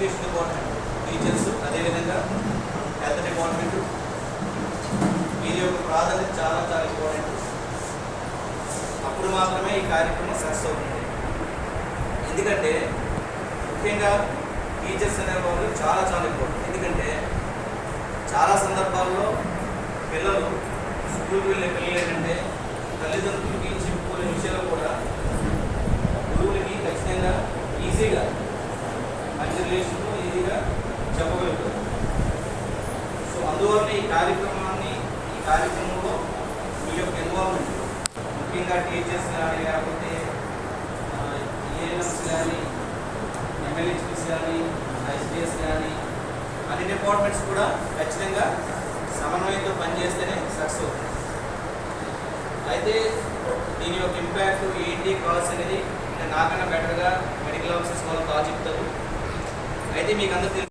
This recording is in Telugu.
ఎడ్యుకేషన్ డిపార్ట్మెంట్ టీచర్స్ అదేవిధంగా హెల్త్ డిపార్ట్మెంట్ వీరి యొక్క ప్రాధాన్యత చాలా చాలా ఇంపార్టెంట్ అప్పుడు మాత్రమే ఈ కార్యక్రమం సక్సెస్ అవుతుంది. ఎందుకంటే ముఖ్యంగా టీచర్స్ అనేవాళ్ళు చాలా చాలా ఇంపార్టెంట్ ఎందుకంటే చాలా సందర్భాల్లో పిల్లలు స్కూల్కి వెళ్ళే పిల్లలు ఏంటంటే సందేశము ఈజీగా చెప్పగలుగుతాం. సో అందువల్ల ఈ కార్యక్రమాన్ని ఈ కార్యక్రమంలో మీ యొక్క ఇన్వాల్వ్మెంట్ ముఖ్యంగా టీచర్స్ కానీ లేకపోతే ఏఎల్ఎస్ కానీ ఎమ్మెల్యేస్ కానీ ఐసిడిఎస్ కానీ అన్ని డిపార్ట్మెంట్స్ కూడా ఖచ్చితంగా సమన్వయంతో పనిచేస్తేనే సక్సెస్ అవుతుంది. అయితే దీని యొక్క ఇంపాక్ట్ ఏంటి కాల్స్ అనేది నాకన్నా బెటర్గా మెడికల్ ఆఫీసర్స్ వాళ్ళు కాల్ చెప్తారు ini mengandung.